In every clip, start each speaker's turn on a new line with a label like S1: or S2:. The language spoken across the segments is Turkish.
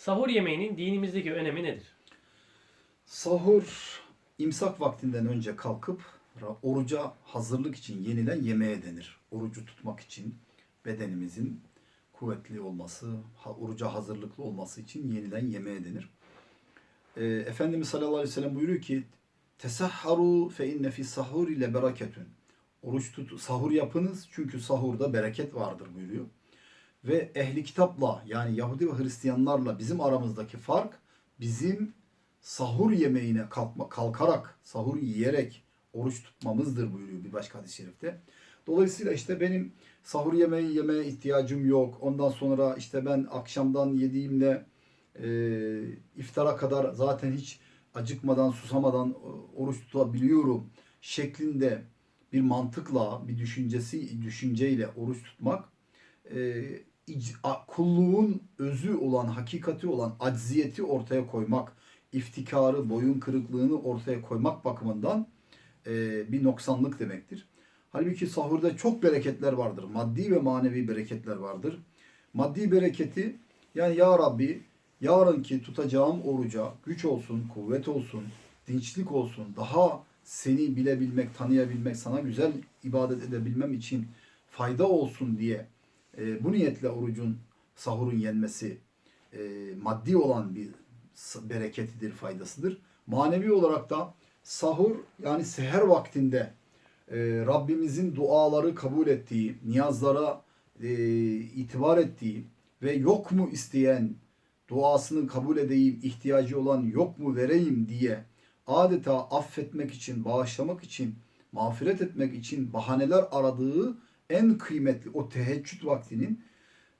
S1: Sahur yemeğinin dinimizdeki önemi nedir?
S2: Sahur imsak vaktinden önce kalkıp oruca hazırlık için yenilen yemeğe denir. Orucu tutmak için bedenimizin kuvvetli olması, oruca hazırlıklı olması için yenilen yemeğe denir. Ee, Efendimiz sallallahu aleyhi ve sellem buyuruyor ki Tesahharu fe inne fi sahur ile bereketün. Oruç tut, sahur yapınız çünkü sahurda bereket vardır buyuruyor. Ve ehli kitapla yani Yahudi ve Hristiyanlarla bizim aramızdaki fark bizim sahur yemeğine kalkma, kalkarak, sahur yiyerek oruç tutmamızdır buyuruyor bir başka hadis-i şerifte. Dolayısıyla işte benim sahur yemeği yemeye ihtiyacım yok. Ondan sonra işte ben akşamdan yediğimle e, iftara kadar zaten hiç acıkmadan, susamadan e, oruç tutabiliyorum şeklinde bir mantıkla, bir düşüncesi, düşünceyle oruç tutmak e, kulluğun özü olan, hakikati olan acziyeti ortaya koymak, iftikarı, boyun kırıklığını ortaya koymak bakımından e, bir noksanlık demektir. Halbuki sahurda çok bereketler vardır. Maddi ve manevi bereketler vardır. Maddi bereketi yani ya Rabbi yarınki tutacağım oruca güç olsun, kuvvet olsun, dinçlik olsun, daha seni bilebilmek, tanıyabilmek, sana güzel ibadet edebilmem için fayda olsun diye e, bu niyetle orucun, sahurun yenmesi e, maddi olan bir bereketidir, faydasıdır. Manevi olarak da sahur yani seher vaktinde e, Rabbimizin duaları kabul ettiği, niyazlara e, itibar ettiği ve yok mu isteyen, duasını kabul edeyim, ihtiyacı olan yok mu vereyim diye adeta affetmek için, bağışlamak için, mağfiret etmek için bahaneler aradığı en kıymetli o teheccüd vaktinin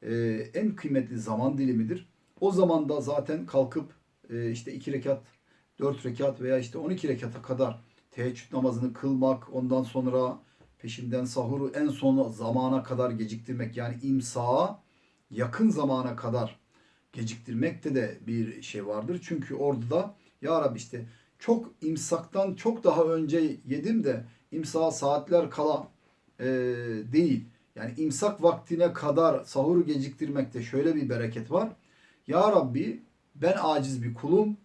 S2: e, en kıymetli zaman dilimidir. O zamanda zaten kalkıp e, işte iki rekat, dört rekat veya işte 12 rekata kadar teheccüd namazını kılmak, ondan sonra peşinden sahuru en son zamana kadar geciktirmek yani imsağa yakın zamana kadar geciktirmekte de bir şey vardır. Çünkü orada da ya Rabbi işte çok imsaktan çok daha önce yedim de imsağa saatler kala e, değil. Yani imsak vaktine kadar sahuru geciktirmekte şöyle bir bereket var. Ya Rabbi ben aciz bir kulum.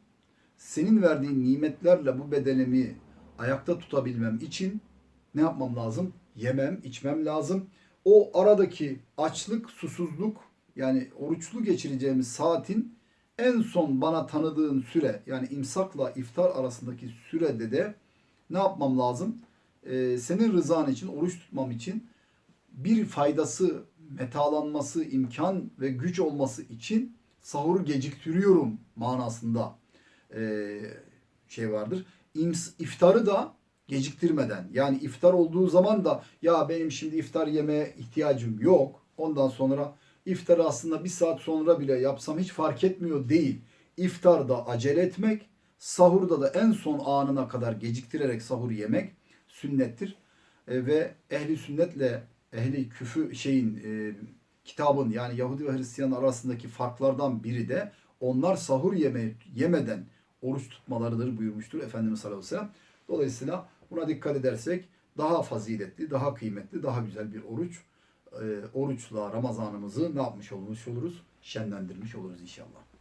S2: Senin verdiğin nimetlerle bu bedenimi ayakta tutabilmem için ne yapmam lazım? Yemem, içmem lazım. O aradaki açlık, susuzluk yani oruçlu geçireceğimiz saatin en son bana tanıdığın süre yani imsakla iftar arasındaki sürede de ne yapmam lazım? Ee, senin rızan için, oruç tutmam için bir faydası, metalanması, imkan ve güç olması için sahuru geciktiriyorum manasında ee, şey vardır. İms, iftarı da geciktirmeden yani iftar olduğu zaman da ya benim şimdi iftar yemeye ihtiyacım yok. Ondan sonra iftarı aslında bir saat sonra bile yapsam hiç fark etmiyor değil. İftarda acele etmek, sahurda da en son anına kadar geciktirerek sahur yemek sünnettir. E, ve ehli sünnetle ehli küfü şeyin e, kitabın yani Yahudi ve Hristiyan arasındaki farklardan biri de onlar sahur yeme yemeden oruç tutmalarıdır buyurmuştur Efendimiz sallallahu aleyhi ve sellem. Dolayısıyla buna dikkat edersek daha faziletli, daha kıymetli, daha güzel bir oruç e, oruçla Ramazanımızı ne yapmış olmuş oluruz? Şenlendirmiş oluruz inşallah.